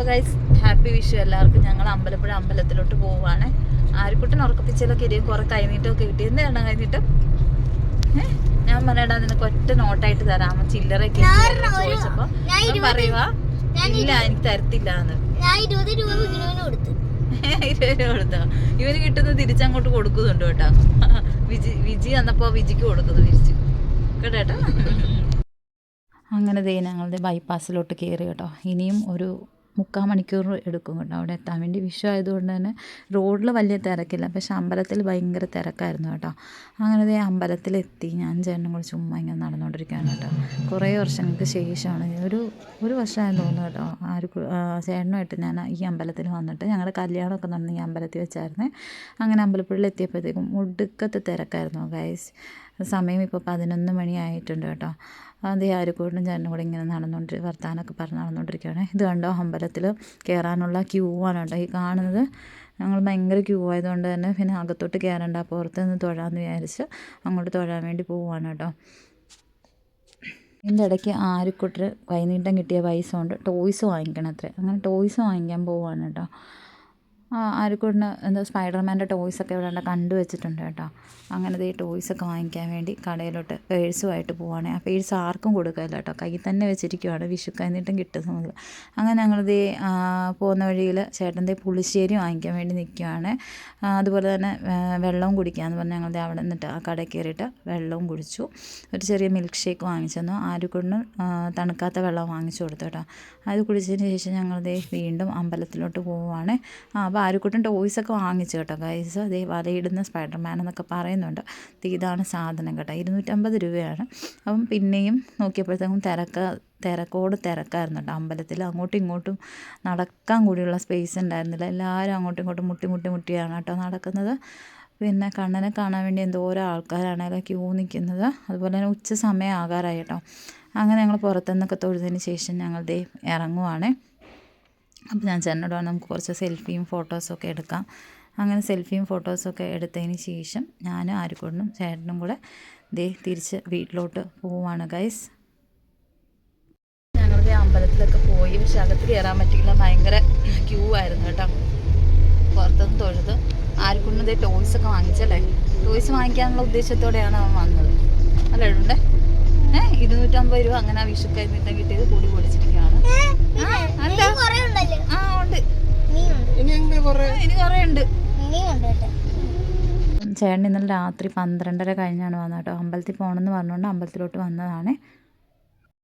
അപ്പോൾ guys happy Vishu എല്ലാവർക്കും. ഞങ്ങൾ അമ്പലപ്പുഴ അമ്പലത്തിലോട്ട് പോവുകയാണ്. ആരിക്കുട്ടൻ ഉറക്കപ്പിച്ചലൊക്കെ ഇരിക്കും. കുറെ കൈനീട്ടമൊക്കെ കിട്ടി. എണ്ണം കൈനീട്ടം? ഞാൻ പറയടാ നിനക്ക് ഒറ്റ നോട്ടായിട്ട് തരാമോ ചില്ലറൊക്കെ ചോദിച്ചപ്പോ പറയുവാ ഇല്ല എനിക്ക് തരത്തില്ല എന്ന് ഇരുപത് രൂപ കൊടുത്തോ. ഇവന് കിട്ടുന്നത് തിരിച്ചങ്ങോട്ട് കൊടുക്കുന്നുണ്ട് കേട്ടോ. വിജി വിജി വന്നപ്പോ വിജിക്ക് കൊടുക്കുന്നു വിരിച്ചു. കേട്ടോ അങ്ങനെ ദേ ഞങ്ങളുടെ ബൈപ്പാസിലോട്ട് കയറി കേട്ടോ. ഇനിയും ഒരു മുക്കാൽ മണിക്കൂർ എടുക്കും കേട്ടോ അവിടെ എത്താൻ വേണ്ടി. വിഷു ആയതുകൊണ്ട് തന്നെ റോഡിൽ വലിയ തിരക്കില്ല. പക്ഷെ അമ്പലത്തിൽ ഭയങ്കര തിരക്കായിരുന്നു കേട്ടോ. അങ്ങനെ അമ്പലത്തിലെത്തി. ഞാൻ ചേട്ടനും കൂടി ചുമ്മാ ഇങ്ങനെ നടന്നുകൊണ്ടിരിക്കുകയാണ് കേട്ടോ. കുറേ വർഷങ്ങൾക്ക് ശേഷമാണ്. ഒരു ഒരു വർഷമായെന്ന് തോന്നുന്നു കേട്ടോ. ആര് ചേട്ടനുമായിട്ട് ഞാൻ ഈ അമ്പലത്തിൽ വന്നിട്ട് ഞങ്ങളുടെ കല്യാണമൊക്കെ നടന്ന് ഈ അമ്പലത്തിൽ വെച്ചായിരുന്നേ. അങ്ങനെ അമ്പലപ്പുഴയിൽ എത്തിയപ്പോഴത്തേക്കും ഒടുക്കത്തെ തിരക്കായിരുന്നു ഗൈസ് സമയം ഇപ്പോൾ പതിനൊന്ന് മണിയായിട്ടുണ്ട് കേട്ടോ. അത് ആരുക്കൂടും ചേട്ടനും കൂടെ ഇങ്ങനെ നടന്നുകൊണ്ട് വർത്താനമൊക്കെ പറഞ്ഞ് നടന്നുകൊണ്ടിരിക്കുകയാണ് ഇത് കണ്ടോ അമ്പലത്തിൽ കയറാനുള്ള ക്യൂ ആണ് കേട്ടോ. ഈ കാണുന്നത് ഞങ്ങൾ ഭയങ്കര ക്യൂ ആയതുകൊണ്ട് തന്നെ പിന്നെ അകത്തോട്ട് കയറണ്ട പുറത്ത് നിന്ന് തൊഴാമെന്ന് വിചാരിച്ച് അങ്ങോട്ട് തൊഴാൻ വേണ്ടി പോവാണ് കേട്ടോ. ഇതിന്റെ ഇടയ്ക്ക് ആരുക്കുട്ടർ കൈനീട്ടം കിട്ടിയ പൈസ കൊണ്ട് ടോയ്സ് വാങ്ങിക്കണം അത്രേ അങ്ങനെ ടോയ്സ് വാങ്ങിക്കാൻ പോവാണ് കേട്ടോ. ആ ആരുക്കൂടിന് എന്താ സ്പൈഡർമാന്റെ ടോയ്സൊക്കെ ഇവിടെ ഉണ്ട് കണ്ടു വെച്ചിട്ടുണ്ട് കേട്ടോ. അങ്ങനെ ഈ ടോയ്സൊക്കെ വാങ്ങിക്കാൻ വേണ്ടി കടയിലോട്ട് പേഴ്സുമായിട്ട് പോവാണ്. ആ പേഴ്സ് ആർക്കും കൊടുക്കില്ല കേട്ടോ. കയ്യിൽ തന്നെ വെച്ചിരിക്കുവാണ്. വിഷു കിട്ടുന്ന കിട്ടുന്നത് അങ്ങനെ ഞങ്ങളിത് പോകുന്ന വഴിയിൽ ചേട്ടന്റെ പുളിശ്ശേരി വാങ്ങിക്കാൻ വേണ്ടി നിൽക്കുകയാണ് അതുപോലെ തന്നെ വെള്ളവും കുടിക്കാമെന്ന് പറഞ്ഞ് ഞങ്ങളുടെ അവിടെ നിന്നിട്ട് ആ കട കയറിയിട്ട് വെള്ളവും കുടിച്ചു. ഒരു ചെറിയ മിൽക്ക് ഷേക്ക് വാങ്ങിച്ചെന്നു ആരുക്കൊണ്ടും തണുക്കാത്ത വെള്ളം വാങ്ങിച്ചു കൊടുത്തു കേട്ടോ. അത് കുടിച്ചതിന് ശേഷം ഞങ്ങളിത് വീണ്ടും അമ്പലത്തിലോട്ട് പോവുകയാണ് ആ അപ്പോൾ ആരുക്കുട്ടൻ ടോയ്സൊക്കെ വാങ്ങിച്ചു കേട്ടോ ഗൈസ് അതേ വലയിടുന്ന സ്പൈഡർമാൻ എന്നൊക്കെ പറയുന്നുണ്ട്. ഇതാണ് സാധനം കേട്ടോ. ഇരുന്നൂറ്റമ്പത് രൂപയാണ്. അപ്പം പിന്നെയും നോക്കിയപ്പോഴത്തേക്കും തിരക്ക് തിരക്കോട് തിരക്കായിരുന്നു കേട്ടോ. അമ്പലത്തിൽ അങ്ങോട്ടും ഇങ്ങോട്ടും നടക്കാൻ കൂടിയുള്ള സ്പേസ് ഉണ്ടായിരുന്നില്ല. എല്ലാവരും അങ്ങോട്ടും ഇങ്ങോട്ടും മുട്ടി മുട്ടി മുട്ടിയാണ് കേട്ടോ നടക്കുന്നത്. പിന്നെ കണ്ണനെ കാണാൻ വേണ്ടി എന്തോ ഓരോ ആൾക്കാരാണല്ലോ ക്യൂ നിൽക്കുന്നത്. അതുപോലെ തന്നെ ഉച്ച സമയം ആകാറായി കേട്ടോ. അങ്ങനെ ഞങ്ങൾ പുറത്തുനിന്നൊക്കെ തൊഴുതിന് ശേഷം ഞങ്ങൾ ദേ ഇറങ്ങുവാണേ. അപ്പോൾ ഞാൻ ചേട്ടനോട് നമുക്ക് കുറച്ച് സെൽഫിയും ഫോട്ടോസും ഒക്കെ എടുക്കാം. അങ്ങനെ സെൽഫിയും ഫോട്ടോസൊക്കെ എടുത്തതിന് ശേഷം ഞാൻ ആരുകൊണ്ടും ചേട്ടനും കൂടെ ദേ തിരിച്ച് വീട്ടിലോട്ട് പോവുകയാണ് ഗൈസ് ഞങ്ങളുടെ അമ്പലത്തിലൊക്കെ പോയി പക്ഷെ അകത്ത് കയറാൻ പറ്റിയില്ല. ഭയങ്കര ക്യൂ ആയിരുന്നു കേട്ടോ. പുറത്തുനിന്ന് തൊഴുത്. ആർക്കൊന്നും ഇതേ ടോയ്സ് ഒക്കെ വാങ്ങിച്ചല്ലേ? ടോയ്സ് വാങ്ങിക്കാനുള്ള ഉദ്ദേശത്തോടെയാണ് അവൻ വന്നത്. അല്ല ഏഹ് ഇരുന്നൂറ്റമ്പത് രൂപ അങ്ങനെ ആ വിഷു കഴിഞ്ഞിട്ട് കിട്ടിയത് കൂടി പൊളിച്ചിരിക്കുകയാണ് ആ, അല്ല കൊറേ ആ ഉണ്ട്. ഇനിയുണ്ട് ആ, ഇനി കുറേ ഉണ്ട് കേട്ടോ. ചേട്ടൻ ഇന്നലെ രാത്രി പന്ത്രണ്ടര കഴിഞ്ഞാണ് വന്നത് കേട്ടോ. അമ്പലത്തിൽ പോകണമെന്ന് പറഞ്ഞുകൊണ്ട് അമ്പലത്തിലോട്ട് വന്നതാണ്.